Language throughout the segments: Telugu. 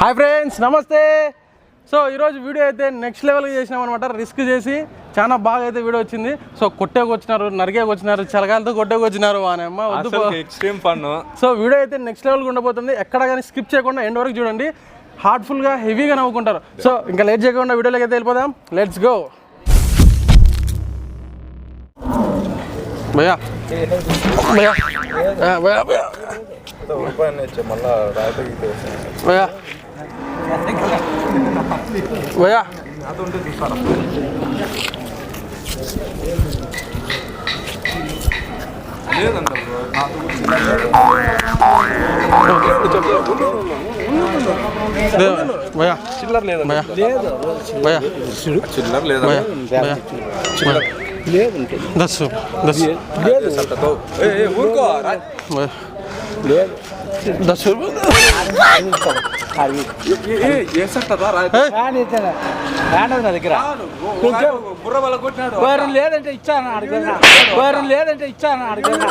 హాయ్ ఫ్రెండ్స్ నమస్తే. సో ఈరోజు వీడియో అయితే నెక్స్ట్ లెవెల్గా చేసినాం అనమాట రిస్క్ చేసి చాలా బాగా అయితే వీడియో వచ్చింది. సో కొట్టేకి వచ్చినారు నరికేకి వచ్చినారు చలగాలతో కొట్టేకి వచ్చినారు వద్దు. ఎక్స్ట్రీమ్ ఫన్ సో వీడియో అయితే నెక్స్ట్ లెవెల్గా ఉండబోతుంది. ఎక్కడ కానీ స్కిప్ చేయకుండా ఎండ్ వరకు చూడండి. హార్ట్ఫుల్గా హెవీగా నవ్వుకుంటారు. సో ఇంకా లేట్ చేయకుండా వీడియోలోకి అయితే వెళ్ళిపోదాం. లెట్స్ గో భయ్యా. భయ్యా. ఆ, భయ్యా భయ్యా మళ్ళా రాత గీత భయ్యా. భయ్యా. లేదంట దే- భయ్యా చిల్లర లేదా? చిల్లర లేదా? దస్ దస్ సట్టతో ఏ ఏ, ఊరుకో భయ్యా. దస్ ఏ, ఏ, ఏ సట్టరా రా రానది నా దగ్గర. వారం లేదంటే ఇచ్చాను అడిగిరా వారం లేదంటే ఇచ్చాను అడిగిరా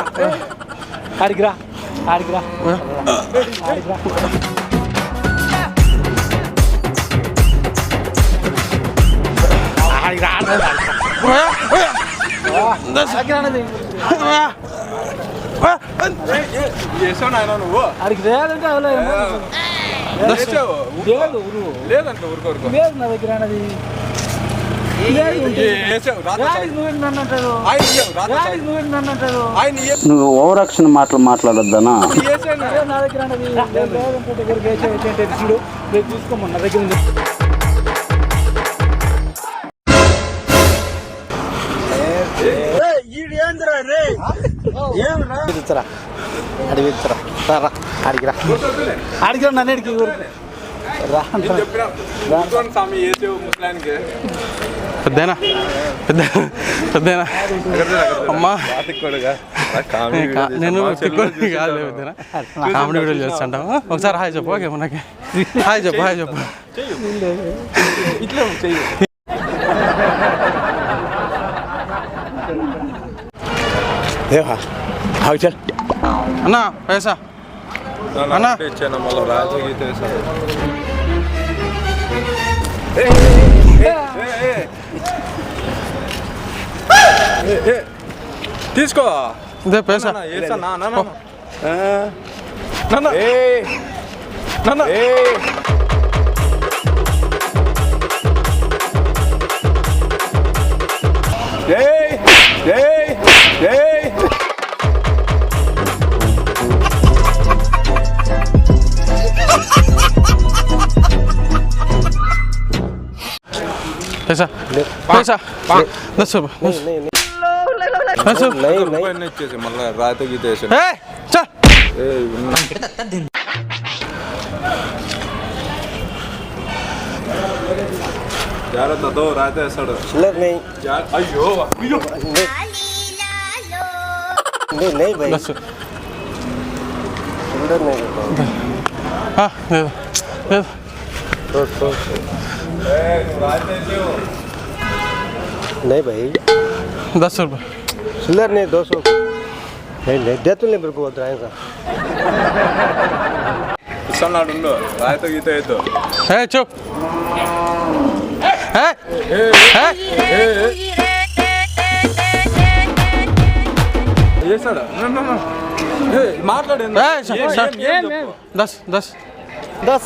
అడిగిరా అడిగిరా అడిగిరా అడిగి లేదంటే లేదు నువ్వు లేదంట ఊరుకో ఊరుకో. లేదు నా దగ్గర. ఏ, ఓవరాక్షన్ మాటలు మాట్లాడొద్దనా? వేసాను అదే నా దగ్గర ఇచ్చరా అడిగి ఇచ్చరా రా అడిగిరా అడిగిరా నన్ను అడిగి రా పెద్దనా? పెద్ద పెద్దనా? అమ్మా. నేను కాదు పెద్దనా? కామెడీ వీడియోలు చేస్తుంటాము ఒకసారి హాయ్ చెప్పు ఓకే మనకి. హాయ్ చెప్పు హాయ్ చెప్పు. ఇట్లా చెయ్యి అన్నా పైసా. అన్నా. తీసుకో. ఇదే పైసా. వేసా పైసా పైసా దస్ రూపాయలు దస్ రూపాయలు ఒక్క రూపాయి ఇచ్చేసి మళ్ళీ రాత గీత వేసాను ఏ చా ఏయ్, ఉన్నా. జాగ్రత్తతో రాత వేస్తాడు జా- అయ్యో అయ్యో దస్ లేదు లేదు ఏయ్, నువ్వు రాత వేసావు नहीं भाई దస్ రూపాయలు चिल्लर नहीं दो सौ नहीं नहीं दे तो नहीं मेरे को बोल रहा है सर ఇస్తున్నాడు ఉండు. రాత గీత వేద్దు ఏ చూప్ ఏ వేసాడు నా, నా, నా. ఏయ్, మాట్లాడు ఏంది? ఏ, సార్, ఏం, సార్. ఏం, ఏం చెప్పు. దస్ దస్ दस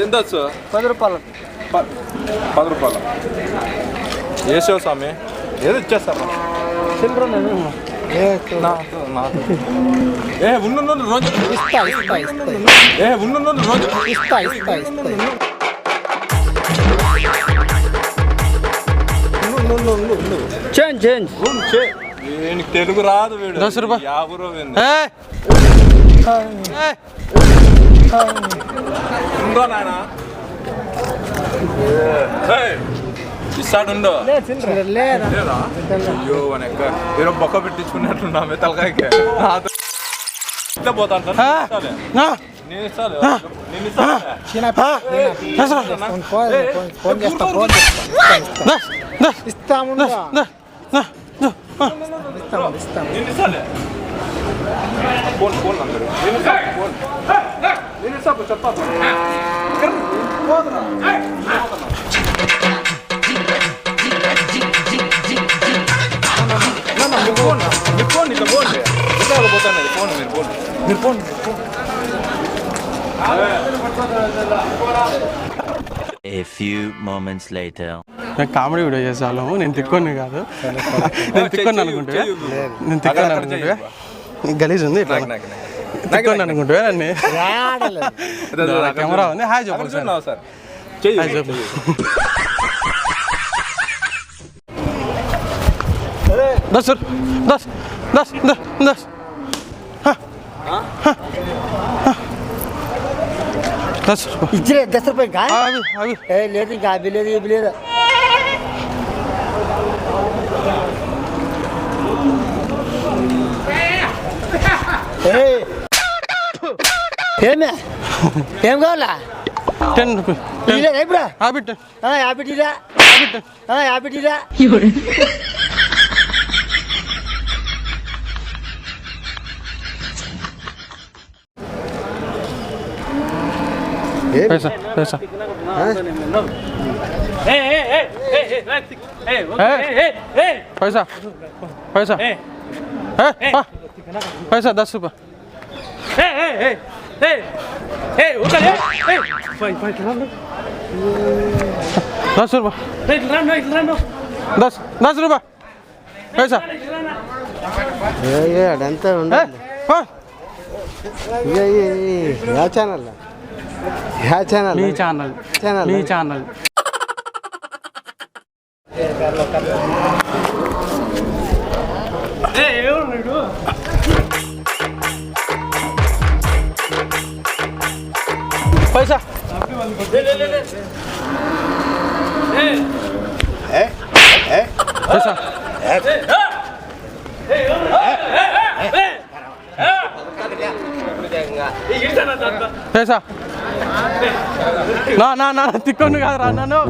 ఏం దచ్చు पद रुपये ప- పది రూపాయలు. వేసావు స్వామి. ఏదో ఇచ్చేస్తాను ఏ ఉన్న రోజు. ఇస్తా ఇస్తా ఇస్తా. రోజు. ఇస్తా ఇస్తా ఇస్తా. చేంజ్ చేంజ్ తెలుగు రాదు వీడు. దశ రూపాయ యాభై రూపాయ నాయనా. ఏయ్, ఇస్తాడు ఉండు. లేదు అయ్యో వెనక ఏదో బొక్క పెట్టించుకున్నట్టున్నా మీ తలకాయకి. ఇట్లా పోతా నేను ఇస్తాలే. నేను దసరా, ఫోన్ చేస్తా ఇస్తాము. ఇస్తాము ఇస్తాము. నేను అందరు. నేను నేను మీ ఫోన్ మీ ఫోన్ ఇట్లా ఫోన్ ఇట్లా పోతాను మీరు ఫోన్ మీరు A few moments later. నేను కామెడీ వీడియో చేసాను నేను తిక్కొని కాదు. నేను తిక్కొని అనుకుంటే. నేను తిక్కొని అనుకుంటే. గలీజ్ ఉంది ఇట్లా. తిక్కొని అనుకుంటే నన్ను కెమెరా ఉంది. హాయ్ చెప్పండి సార్. హాయ్ చెప్పు దస్ దస్ దస్ దస్ దస్. అవి అవి. ఏ లేదు ఇంకా అవి లేదు ఇవి లేదు. ఏయ్. ఏమే? ఏం కావాలా? టెన్ ఇప్పుడు అవి టెన్. యాభై టీరా యాభై టీరా పైసా పైసా. ఏ Hey, ఊకలే దశ Vai, vai, ఇట్లా రాను దస్ రూపా ఇట్లా రాను యా ఛానల్ యా ఛానల్ మీ ఛానల్ ఛానల్ మీ ఛానల్ ఏ ఎవరు पैसा पैसा पैसा నా నా నా తిక్కొండు కాదురా నన్ను